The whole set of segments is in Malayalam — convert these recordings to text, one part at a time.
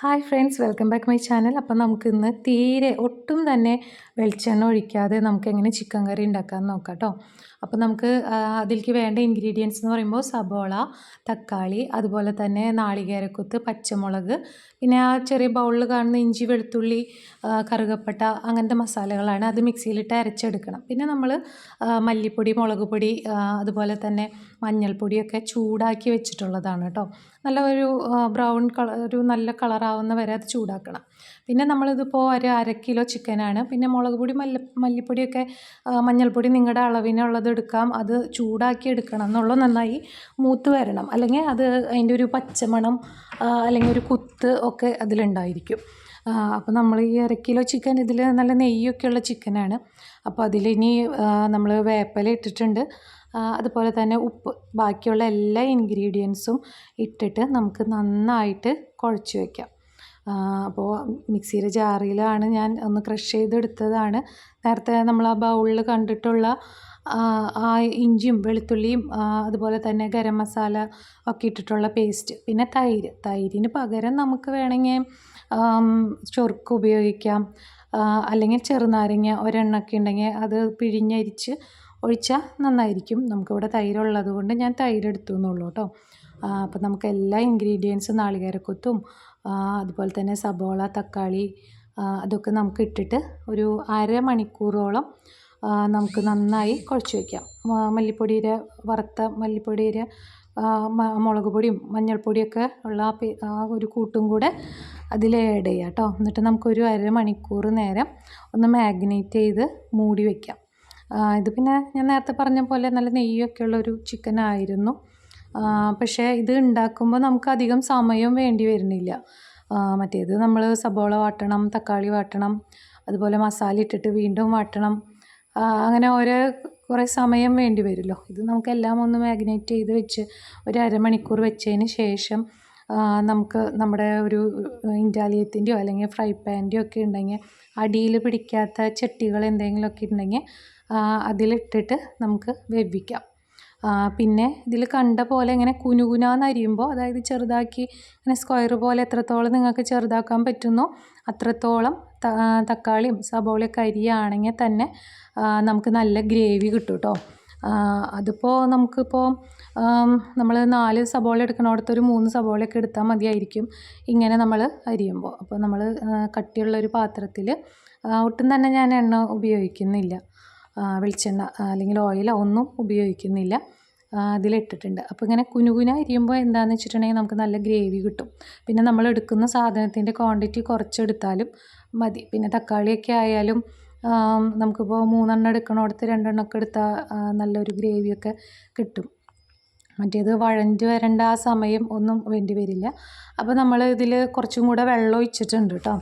Hi friends welcome back my channel അപ്പം നമുക്കിന്ന് തീരെ ഒട്ടും തന്നെ വെളിച്ചെണ്ണ ഒഴിക്കാതെ നമുക്ക് എങ്ങനെ ചിക്കൻ കറി ഉണ്ടാക്കാമെന്ന് നോക്കാം കേട്ടോ അപ്പോൾ നമുക്ക് അതിലേക്ക് വേണ്ട ഇൻഗ്രീഡിയൻസ് എന്ന് പറയുമ്പോൾ സബോള തക്കാളി അതുപോലെ തന്നെ നാളികേരക്കുത്ത് പച്ചമുളക് പിന്നെ ആ ചെറിയ ബൗളിൽ കാണുന്ന ഇഞ്ചി വെളുത്തുള്ളി കറുകപ്പട്ട അങ്ങനത്തെ മസാലകളാണ് അത് മിക്സിയിലിട്ട് അരച്ചെടുക്കണം. പിന്നെ നമ്മൾ മല്ലിപ്പൊടി മുളക് പൊടി അതുപോലെ തന്നെ മഞ്ഞൾപ്പൊടിയൊക്കെ ചൂടാക്കി വെച്ചിട്ടുള്ളതാണ് കേട്ടോ നല്ല ഒരു ബ്രൗൺ കളർ ഒരു നല്ല കളറാവുന്ന വരെ അത് ചൂടാക്കണം. പിന്നെ നമ്മളിതിപ്പോൾ ഒരു അര കിലോ ചിക്കനാണ്. പിന്നെ മുളക് പൊടി മല്ല മല്ലിപ്പൊടിയൊക്കെ മഞ്ഞൾപ്പൊടി നിങ്ങളുടെ അളവിനുള്ളത് എടുക്കാം. അത് ചൂടാക്കി എടുക്കണം എന്നുള്ളത് നന്നായി മൂത്ത് വരണം. അല്ലെങ്കിൽ അത് അതിന്റെ ഒരു പച്ചമണം അല്ലെങ്കിൽ ഒരു കുത്ത് ഒക്കെ അതിലുണ്ടായിരിക്കും. അപ്പോൾ നമ്മൾ ഈ അര കിലോ ചിക്കൻ ഇതിൽ നല്ല നെയ്യൊക്കെ ഉള്ള ചിക്കനാണ്. അപ്പോൾ അതിലിനി നമ്മൾ വേപ്പല ഇട്ടിട്ടുണ്ട്. അതുപോലെ തന്നെ ഉപ്പ് ബാക്കിയുള്ള എല്ലാ ഇൻഗ്രീഡിയൻസും ഇട്ടിട്ട് നമുക്ക് നന്നായിട്ട് കുഴച്ച് വയ്ക്കാം അപ്പോൾ മിക്സിയുടെ ജാറിലാണ് ഞാൻ ഒന്ന് ക്രഷ് ചെയ്തെടുത്തതാണ്. നേരത്തെ നമ്മൾ ആ ബൗളിൽ കണ്ടിട്ടുള്ള ആ, ഇഞ്ചിയും വെളുത്തുള്ളിയും അതുപോലെ തന്നെ ഗരം മസാല ഒക്കെ ഇട്ടിട്ടുള്ള പേസ്റ്റ് പിന്നെ തൈര്. തൈരിന് പകരം നമുക്ക് വേണമെങ്കിൽ ചൊറുക്ക് ഉപയോഗിക്കാം. അല്ലെങ്കിൽ ചെറുനാരങ്ങ ഒരെണ്ണൊക്കെ ഉണ്ടെങ്കിൽ അത് പിഴിഞ്ഞരിച്ച് ഒഴിച്ചാൽ നന്നായിരിക്കും. നമുക്കിവിടെ തൈരുള്ളത് കൊണ്ട് ഞാൻ തൈരെടുത്തു എന്നുള്ളൂ കേട്ടോ. അപ്പം നമുക്ക് എല്ലാ ഇൻഗ്രീഡിയൻസും നാളികേരക്കൊത്തും അതുപോലെ തന്നെ സബോള തക്കാളി അതൊക്കെ നമുക്ക് ഇട്ടിട്ട് ഒരു അര മണിക്കൂറോളം നമുക്ക് നന്നായി കുഴച്ച് വയ്ക്കാം മല്ലിപ്പൊടിയുടെ വറുത്ത മല്ലിപ്പൊടിയുടെ മുളക് പൊടിയും മഞ്ഞൾപ്പൊടിയൊക്കെ ഉള്ള ആ ഒരു കൂട്ടും കൂടെ അതിൽ ആഡ് ചെയ്യാം കേട്ടോ. എന്നിട്ട് നമുക്കൊരു അര മണിക്കൂർ നേരം ഒന്ന് മാഗ്നേറ്റ് ചെയ്ത് മൂടി വയ്ക്കാം ഇത് പിന്നെ ഞാൻ നേരത്തെ പറഞ്ഞ പോലെ നല്ല നെയ്യൊക്കെ ഉള്ളൊരു ചിക്കൻ ആയിരുന്നു. പക്ഷേ ഇത് ഉണ്ടാക്കുമ്പോൾ നമുക്ക് അധികം സമയം വേണ്ടി വരുന്നില്ല. മറ്റേത് നമ്മൾ സബോള വാട്ടണം തക്കാളി വാട്ടണം അതുപോലെ മസാല ഇട്ടിട്ട് വീണ്ടും വാട്ടണം. അങ്ങനെ ഓരോ കുറേ സമയം വേണ്ടി വരുമല്ലോ. ഇത് നമുക്കെല്ലാം ഒന്ന് മാഗ്നേറ്റ് ചെയ്ത് വെച്ച് ഒരു അരമണിക്കൂർ വെച്ചതിന് ശേഷം നമുക്ക് നമ്മുടെ ഒരു ഇൻഡാലിയത്തിന്റെയോ അല്ലെങ്കിൽ ഫ്രൈ പാന്റെയോ ഒക്കെ ഉണ്ടെങ്കിൽ അടിയിൽ പിടിക്കാത്ത ചട്ടികൾ എന്തെങ്കിലുമൊക്കെ ഉണ്ടെങ്കിൽ അതിലിട്ടിട്ട് നമുക്ക് വേവിക്കാം. പിന്നെ ഇതിൽ കണ്ട പോലെ ഇങ്ങനെ കുനുകുനാന്ന് അരിയുമ്പോൾ അതായത് ചെറുതാക്കി ഇങ്ങനെ സ്ക്വയർ പോലെ എത്രത്തോളം നിങ്ങൾക്ക് ചെറുതാക്കാൻ പറ്റുന്നു അത്രത്തോളം തക്കാളിയും സബോളയൊക്കെ അരിയാണെങ്കിൽ തന്നെ നമുക്ക് നല്ല ഗ്രേവി കിട്ടും കേട്ടോ അതിപ്പോൾ നമുക്കിപ്പോൾ നമ്മൾ നാല് സബോള എടുക്കണോടത്ത് ഒരു മൂന്ന് സബോളയൊക്കെ എടുത്താൽ മതിയായിരിക്കും ഇങ്ങനെ നമ്മൾ അരിയുമ്പോൾ അപ്പോൾ നമ്മൾ കട്ടിയുള്ള ഒരു പാത്രത്തിൽ ഒട്ടും തന്നെ ഞാൻ എണ്ണ ഉപയോഗിക്കുന്നില്ല. വെളിച്ചെണ്ണ അല്ലെങ്കിൽ ഓയിലോ ഒന്നും ഉപയോഗിക്കുന്നില്ല. അതിലിട്ടിട്ടുണ്ട്. അപ്പോൾ ഇങ്ങനെ കുനുകുന ഇരിയുമ്പോൾ എന്താണെന്ന് വെച്ചിട്ടുണ്ടെങ്കിൽ നമുക്ക് നല്ല ഗ്രേവി കിട്ടും. പിന്നെ നമ്മൾ എടുക്കുന്ന സാധനത്തിന്റെ ക്വാണ്ടിറ്റി കുറച്ചെടുത്താലും മതി. പിന്നെ തക്കാളിയൊക്കെ ആയാലും നമുക്കിപ്പോൾ മൂന്നെണ്ണം എടുക്കണോടത്ത് രണ്ടെണ്ണം ഒക്കെ എടുത്താൽ നല്ലൊരു ഗ്രേവിയൊക്കെ കിട്ടും. മറ്റേത് വഴഞ്ഞ് വരേണ്ട ആ സമയം ഒന്നും വേണ്ടി വരില്ല. അപ്പോൾ നമ്മൾ ഇതിൽ കുറച്ചും കൂടെ വെള്ളം ഒഴിച്ചിട്ടുണ്ട് കേട്ടോ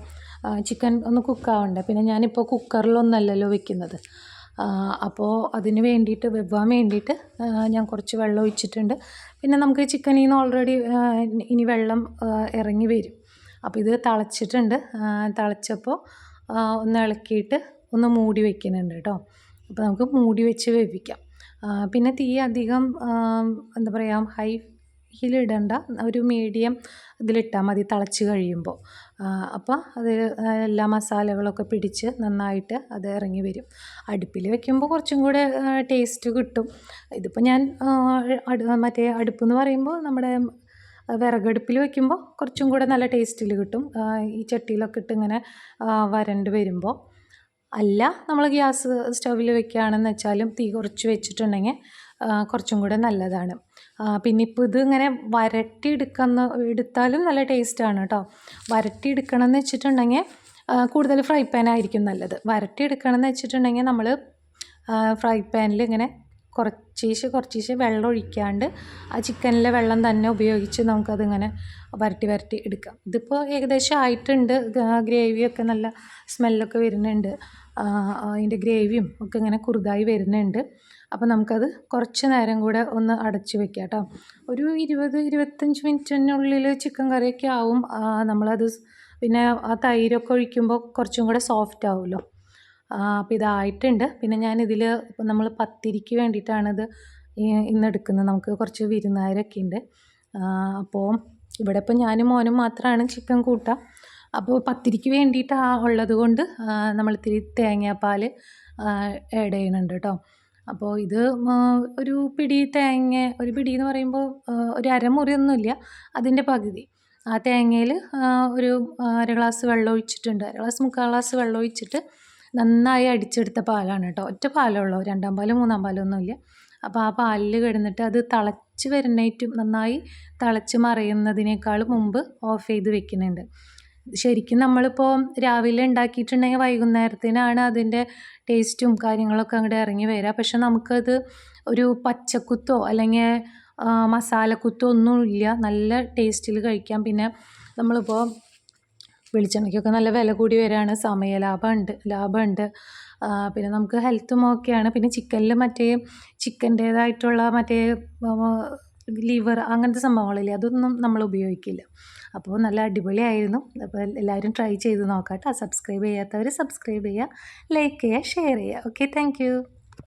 ചിക്കൻ ഒന്ന് കുക്കാവണ്ടേ പിന്നെ ഞാനിപ്പോൾ കുക്കറിലൊന്നല്ലല്ലോ വെക്കുന്നത്. അപ്പോൾ അതിന് വേണ്ടിയിട്ട് വെവാൻ വേണ്ടിയിട്ട് ഞാൻ കുറച്ച് വെള്ളം ഒഴിച്ചിട്ടുണ്ട്. പിന്നെ നമുക്ക് ചിക്കനിൽ നിന്ന് ഓൾറെഡി ഇനി വെള്ളം ഇറങ്ങി വരും. അപ്പോൾ ഇത് തിളച്ചിട്ടുണ്ട്. തിളച്ചപ്പോൾ ഒന്ന് ഇളക്കിയിട്ട് ഒന്ന് മൂടി വയ്ക്കുന്നുണ്ട് കേട്ടോ. അപ്പോൾ നമുക്ക് മൂടി വെച്ച് വേവിക്കാം. പിന്നെ തീ അധികം എന്താ പറയുക ഹൈ ഇടണ്ട. ഒരു മീഡിയം ഇതിലിട്ടാൽ മതി തിളച്ച് കഴിയുമ്പോൾ അപ്പോൾ അത് എല്ലാ മസാലകളൊക്കെ പിടിച്ച് നന്നായിട്ട് അത് ഇറങ്ങി വരും. അടുപ്പിൽ വെക്കുമ്പോൾ കുറച്ചും കൂടെ ടേസ്റ്റ് കിട്ടും. ഇതിപ്പോൾ ഞാൻ മറ്റേ അടുപ്പ് എന്ന് പറയുമ്പോൾ നമ്മുടെ വിറകടുപ്പിൽ വെക്കുമ്പോൾ കുറച്ചും കൂടെ നല്ല ടേസ്റ്റിൽ കിട്ടും. ഈ ചട്ടിയിലൊക്കെ ഇട്ട് ഇങ്ങനെ വരണ്ട് വരുമ്പോൾ അല്ല നമ്മൾ ഗ്യാസ് സ്റ്റൗവിൽ വെക്കുകയാണെന്ന് വെച്ചാലും തീ കുറച്ച് വെച്ചിട്ടുണ്ടെങ്കിൽ കുറച്ചും കൂടെ നല്ലതാണ്. പിന്നെ ഇപ്പോൾ ഇത് ഇങ്ങനെ വരട്ടി എടുക്കുന്ന എടുത്താലും നല്ല ടേസ്റ്റാണ് കേട്ടോ വരട്ടി എടുക്കണം എന്ന് വെച്ചിട്ടുണ്ടെങ്കിൽ കൂടുതൽ ഫ്രൈ പാനായിരിക്കും നല്ലത്. വരട്ടി എടുക്കണം എന്ന് വെച്ചിട്ടുണ്ടെങ്കിൽ നമ്മൾ ഫ്രൈ പാനിൽ ഇങ്ങനെ കുറച്ചീശെ കുറച്ചീശെ വെള്ളം ഒഴിക്കാണ്ട് ആ ചിക്കനിലെ വെള്ളം തന്നെ ഉപയോഗിച്ച് നമുക്കതിങ്ങനെ വരട്ടി വരട്ടി എടുക്കാം. ഇതിപ്പോൾ ഏകദേശം ആയിട്ടുണ്ട്. ഗ്രേവിയൊക്കെ നല്ല സ്മെല്ലൊക്കെ വരുന്നുണ്ട്. അതിന്റെ ഗ്രേവിയും ഒക്കെ ഇങ്ങനെ കുറുതായി വരുന്നുണ്ട്. അപ്പോൾ നമുക്കത് കുറച്ച് നേരം കൂടെ ഒന്ന് അടച്ച് വെക്കാം കേട്ടോ. ഒരു ഇരുപത് ഇരുപത്തഞ്ച് മിനിറ്റിനുള്ളിൽ ചിക്കൻ കറിയൊക്കെ ആവും. നമ്മളത് പിന്നെ ആ തൈരൊക്കെ ഒഴിക്കുമ്പോൾ കുറച്ചും കൂടെ സോഫ്റ്റ് ആവുമല്ലോ. അപ്പോൾ ഇതായിട്ടുണ്ട്. പിന്നെ ഞാനിതിൽ നമ്മൾ പത്തിരിക്ക് വേണ്ടിയിട്ടാണിത് ഇന്നെടുക്കുന്നത്. നമുക്ക് കുറച്ച് വിരുന്നുകാരൊക്കെ ഉണ്ട്. അപ്പോൾ ഇവിടെ ഇപ്പം ഞാനും മോനും മാത്രമാണ് ചിക്കൻ കൂട്ട. അപ്പോൾ പത്തിരിക്ക് വേണ്ടിയിട്ടാ ഉള്ളത് കൊണ്ട് നമ്മൾ ഇത്തിരി തേങ്ങാപ്പാൽ ആഡ് ചെയ്യുന്നുണ്ട് കേട്ടോ അപ്പോൾ ഇത് ഒരു പിടി തേങ്ങ ഒരു പിടി എന്ന് പറയുമ്പോൾ ഒരു അരമുറിയൊന്നുമില്ല. അതിന്റെ പകുതി. ആ തേങ്ങയിൽ ഒരു അര ഗ്ലാസ് വെള്ളം ഒഴിച്ചിട്ടുണ്ട്. അര ഗ്ലാസ് മുക്കാൽ ഗ്ലാസ് വെള്ളം ഒഴിച്ചിട്ട് നന്നായി അടിച്ചെടുത്ത പാലാണ് കേട്ടോ. ഒറ്റ പാലേ ഉള്ളൂ. രണ്ടാം പാലും മൂന്നാം പാലും ഒന്നുമില്ല അപ്പോൾ ആ പാലിൽ കിടന്നിട്ട് അത് തിളച്ച് വരുന്നേറ്റും നന്നായി തിളച്ച് മറയുന്നതിനേക്കാൾ മുമ്പ് ഓഫ് ചെയ്ത് വെക്കുന്നുണ്ട്. ശരിക്കും നമ്മളിപ്പോൾ രാവിലെ ഉണ്ടാക്കിയിട്ടുണ്ടെങ്കിൽ വൈകുന്നേരത്തിനാണ് അതിന്റെ ടേസ്റ്റും കാര്യങ്ങളൊക്കെ അങ്ങോട്ട് ഇറങ്ങി വരിക. പക്ഷെ നമുക്കത് ഒരു പച്ചക്കുത്തോ അല്ലെങ്കിൽ മസാലക്കുത്തോ ഒന്നുമില്ല നല്ല ടേസ്റ്റിൽ കഴിക്കാം. പിന്നെ നമ്മളിപ്പോൾ വെളിച്ചെണ്ണയ്ക്കൊക്കെ നല്ല വില കൂടി വരികയാണ് സമയ ലാഭമുണ്ട്. ലാഭമുണ്ട് പിന്നെ നമുക്ക് ഹെൽത്തും ഓക്കെയാണ് പിന്നെ ചിക്കനിൽ മറ്റേ ചിക്കന്റേതായിട്ടുള്ള മറ്റേ ലിവർ അങ്ങനത്തെ സംഭവങ്ങളില്ലേ അതൊന്നും നമ്മൾ ഉപയോഗിക്കില്ല. അപ്പോൾ നല്ല അടിപൊളിയായിരുന്നു. അപ്പോൾ എല്ലാവരും ട്രൈ ചെയ്ത് നോക്കാം കേട്ടോ സബ്സ്ക്രൈബ് ചെയ്യാത്തവർ സബ്സ്ക്രൈബ് ചെയ്യുക ലൈക്ക് ചെയ്യുക ഷെയർ ചെയ്യുക. Okay thank